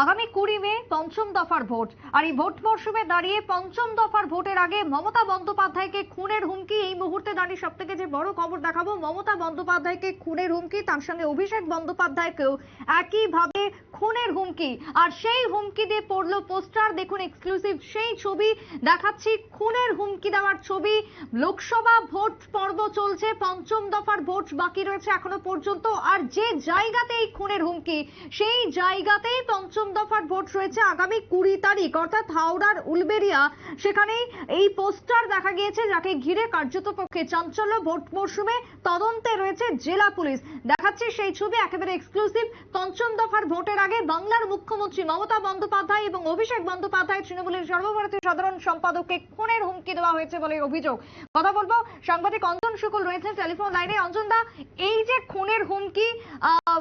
আগামী কুড়ি মে পঞ্চম দফার ভোট। আর এই ভোট মরশুমে দাঁড়িয়ে পঞ্চম দফার ভোটের আগে মমতা বন্দ্যোপাধ্যায়কে খুনের হুমকি। এই মুহূর্তে দাঁড়িয়ে সব থেকে যে বড় খবর দেখাবো, মমতা বন্দ্যোপাধ্যায়কে খুনের হুমকি, তার সঙ্গে অভিষেক বন্দ্যোপাধ্যায়কেও একইভাবে খুনের হুমকি। আর সেই হুমকি দিয়ে পড়ল পোস্টার। দেখুন এক্সক্লুসিভ সেই ছবি। দেখাচ্ছি খুনের হুমকি দেওয়ার ছবি। লোকসভা ভোট পর্ব চলছে, পঞ্চম দফার ভোট বাকি রয়েছে এখনও পর্যন্ত। আর যে জায়গাতে এই খুনের হুমকি, সেই জায়গাতেই পঞ্চম দফার ভোট রয়েছে আগামী কুড়ি তারিখ অর্থাৎ হাওড়ার উলবেরিয়া। সেখানেই এই পোস্টার দেখা গিয়েছে যাকে ঘিরে কার্যত পক্ষে চাঞ্চল্য। ভোট মরশুমে তদন্তে রয়েছে জেলা পুলিশ। দেখাচ্ছি সেই ছবি একেবারে এক্সক্লুসিভ পঞ্চম দফার ভোটের আগে বাংলার মুখ্যমন্ত্রী মমতা বন্দ্যোপাধ্যায় এবং অভিষেক বন্দ্যোপাধ্যায় তৃণমূলের সর্বভারতীয় সাধারণ সম্পাদককে খুনের হুমকি দেওয়া হয়েছে বলে অভিযোগ। কথা বলব সাংবাদিক অঞ্জন শুকুল রয়েছেন টেলিফোন লাইনে। অঞ্জন দা এই যে খুনের হুমকি আহ,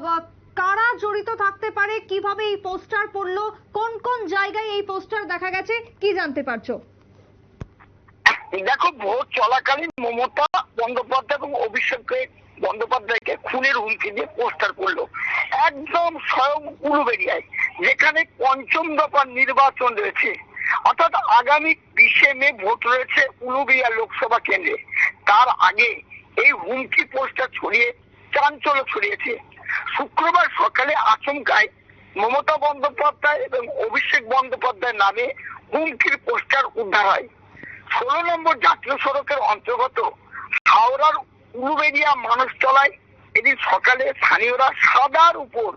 কারা জড়িত থাকতে পারে? কীভাবে এই পোস্টার পড়ল? কোন কোন জায়গায় এই পোস্টার দেখা গেছে? কি জানতে পারছ? দেখো, ভোট চলাকালীন মমতা বন্দ্যোপাধ্যায় এবং অভিষেককে বন্দ্যোপাধ্যায়কে খুনের হুমকি দিয়ে পোস্টার করল একদম স্বয়ং উলুবেরিয়ায় যেখানে পঞ্চম দফার নির্বাচন রয়েছে। অর্থাৎ আগামী বিশে মে ভোট রয়েছে উলুবেরিয়া লোকসভা কেন্দ্রে। তার আগে এই হুমকি পোস্টার ছড়িয়ে চাঞ্চল্য ছড়িয়েছে। শুক্রবার সকালে আচমকায় মমতা বন্দ্যোপাধ্যায় এবং অভিষেক বন্দ্যোপাধ্যায় নামে হুমকির পোস্টার উদ্ধার হয়। ষোলো নম্বর জাতীয় সড়কের অন্তর্গত হাওড়ার উলুবেরিয়া মানুষতলায় এদিন সকালে স্থানীয়রা সাদার উপর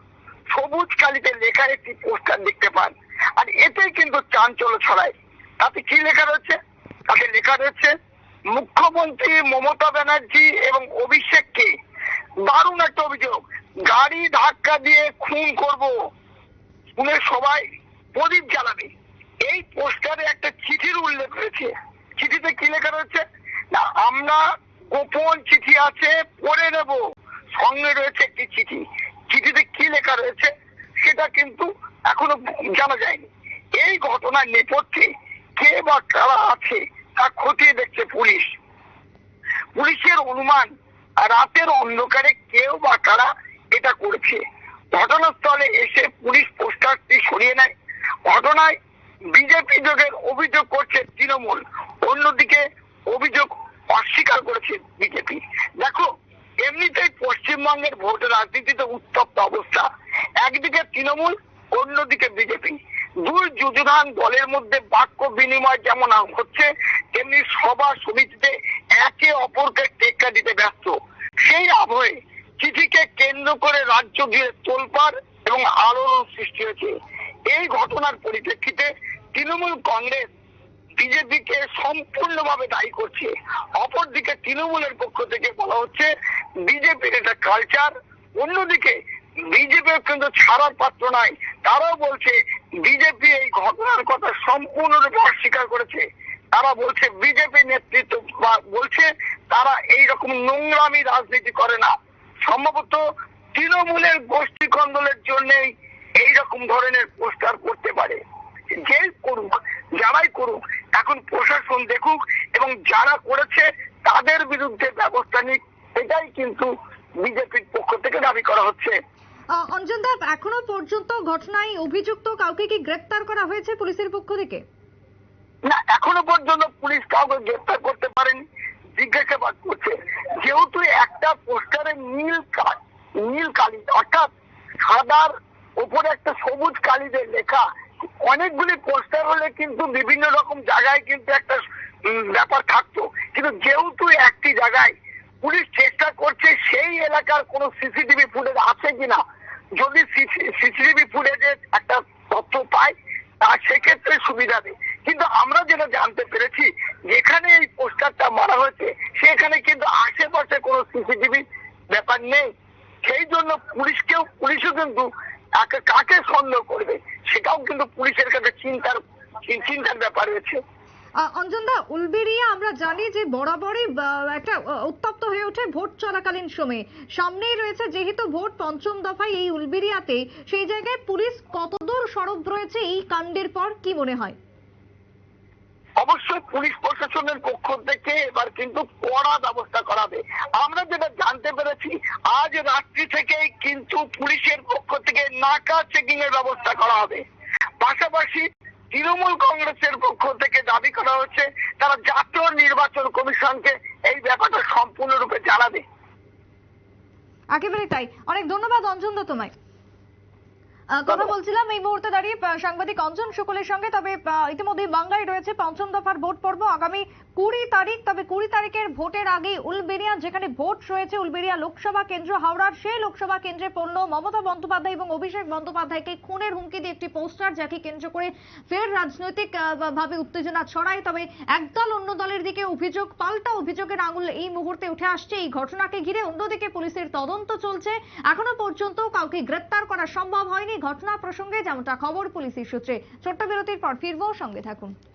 সবুজ কালিতে লেখা একটি পোস্টার দেখতে পান। আর এতেই কিন্তু চাঞ্চল্য ছড়ায়। তাতে কি লেখা রয়েছে? তাতে লেখা রয়েছে, মুখ্যমন্ত্রী মমতা ব্যানার্জি এবং অভিষেককে দারুণ একটা অভিযোগ। গাড়ি ধাক্কা দিয়ে খুন করব। খুনের সবাই প্রদীপ জ্বালাবে। এই পোস্টারে একটা চিঠির উল্লেখ রয়েছে। চিঠিতে কি লেখা রয়েছে? না, আমরা গোপন চিঠি আছে, পড়ে নেব। সঙ্গে রয়েছে একটি চিঠি। চিঠিতে কি লেখা রয়েছে সেটা কিন্তু এখনও জানা যায়নি। এই ঘটনার নেপথ্যে কে বা কারা আছে তা খতিয়ে দেখছে পুলিশ। পুলিশের অনুমান, রাতের অন্ধকারে কেউ বা কারা এটা করেছে। ঘটনাস্থলে এসে পুলিশ পোস্টারটি সরিয়ে নেয়। ঘটনায় বিজেপি যোগের অভিযোগ করছে তৃণমূল। অন্যদিকে অভিযোগ অস্বীকার করেছে বিজেপি। দেখো, এমনিতেই পশ্চিমবঙ্গের ভোট রাজনীতিতে উত্তপ্ত অবস্থা। একদিকে তৃণমূল, অন্যদিকে বিজেপি। দুই যুযুধান দলের মধ্যে বাক্য বিনিময় যেমন হচ্ছে, তেমনি সভা সমিতিতে একে অপরকে টেক্কা দিতে ব্যস্ত। সেই আবহে কেন্দ্র করে রাজ্য দিয়ে তোলপাড় এবং আলোড়ন সৃষ্টি হয়েছে। এই ঘটনার পরিপ্রেক্ষিতে তৃণমূল কংগ্রেস বিজেপিকে সম্পূর্ণভাবে দায়ী করছে। অপরদিকে তৃণমূলের পক্ষ থেকে বলা হচ্ছে, বিজেপির এটা কালচার অন্যদিকে বিজেপির কিন্তু ছাড়ার পাত্র নাই তারাও বলছে, বিজেপি এই ঘটনার কথা সম্পূর্ণরূপে অস্বীকার করেছে। তারা বলছে, বিজেপি নেতৃত্ব বলছে, তারা এই রকম নোংরামি রাজনীতি করে না। সম্ভবত তৃণমূলের গোষ্ঠী কন্দলের জন্যই এই রকম ধরনের পোস্টার করতে পারে। যে করুক যারাই করুক এখন প্রশাসন দেখুক এবং যারা করেছে তাদের বিরুদ্ধে ব্যবস্থা নিক এটাই কিন্তু বিজেপির পক্ষ থেকে দাবি করা হচ্ছে। অঞ্জন দা এখনও পর্যন্ত ঘটনায় অভিযুক্ত কাউকে কি গ্রেফতার করা হয়েছে পুলিশের পক্ষ থেকে? না এখনও পর্যন্ত পুলিশ কাউকে গ্রেপ্তার করতে পারেনি জিজ্ঞাসাবাদ করছে। যেহেতু একটা পোস্টারে নীল নীল কালি, অর্থাৎ সাদার উপরে একটা সবুজ কালিতে লেখা। অনেকগুলি পোস্টার হলে কিন্তু বিভিন্ন রকম জায়গায় কিন্তু একটা ব্যাপার থাকতো। কিন্তু যেহেতু একটি জায়গায় পুলিশ চেষ্টা করছে, সেই এলাকার কোনো সিসিটিভি ফুটেজ আছে কিনা? যদি সিসিটিভি ফুটেজে একটা তথ্য পায় তা সেক্ষেত্রে সুবিধা দেয় কিন্তু আমরা যেটা জানতে পেরেছি, যেখানে এই পোস্টারটা মারা হয়েছে, সেখানে কিন্তু আশেপাশে কোনো সিসিটিভি ব্যাপার নেই। সেই জন্য পুলিশকেও পুলিশও কিন্তু কাকে সন্দেহ করবে সেটাও কিন্তু পুলিশের কাছে চিন্তার চিন্তার ব্যাপার রয়েছে। আহ, অঞ্জন দা উলবেরিয়া আমরা জানি যে বরাবরই একটা উত্তপ্ত হয়ে ওঠে ভোট চলাকালীন সময়ে। সামনেই রয়েছে যেহেতু ভোট পঞ্চম দফায় এই উলবেরিয়াতে সেই জায়গায় পুলিশ কতদূর সরব রয়েছে এই কাণ্ডের পর কি মনে হয়? অবশ্যই পুলিশ প্রশাসনের পক্ষ থেকে এবার কিন্তু কড়া ব্যবস্থা করাবে। আমরা যেটা জানতে পেরেছি, আজ রাত্রি থেকেই কিন্তু পুলিশের পক্ষ থেকে নাকা চেকিং এর ব্যবস্থা করা হবে। পাশাপাশি তৃণমূল কংগ্রেসের পক্ষ থেকে দাবি করা হচ্ছে, তারা জাতীয় নির্বাচন কমিশনকে এই ব্যাপারটা সম্পূর্ণরূপে জানাবে। একেবারে তাই। অনেক ধন্যবাদ অঞ্জন তোমায় কথা বলছিলাম এই মুহূর্তে দাঁড়িয়ে সাংবাদিক অঞ্জন শুকলের সঙ্গে তবে আহ, ইতিমধ্যেই বাংলায় রয়েছে পঞ্চম দফার ভোট পর্ব। আগামী কুড়ি তারিখ তবে কুড়ি তারিখের ভোটের আগেই উলবেরিয়া যেখানে ভোট রয়েছে উলবেরিয়া লোকসভা কেন্দ্র হাওড়ার সেই লোকসভা কেন্দ্রে পড়ল মমতা বন্দ্যোপাধ্যায় এবং অভিষেক বন্দ্যোপাধ্যায়কে খুনের হুমকি দিয়ে একটি পোস্টার যাকে কেন্দ্র করে ফের রাজনৈতিক ভাবে উত্তেজনা ছড়ায়। তবে একদল অন্য দলের দিকে অভিযোগ পাল্টা অভিযোগের আঙুল এই মুহূর্তে উঠে আসছে। এই ঘটনাকে ঘিরে অন্যদিকে পুলিশের তদন্ত চলছে। এখনও পর্যন্ত কাউকে গ্রেপ্তার করা সম্ভব হয়নি। ঘটনা প্রসঙ্গে যেমনটা খবর পুলিশের সূত্রে ছোট্ট বিরতির পর ফিরবো সঙ্গে থাকুন।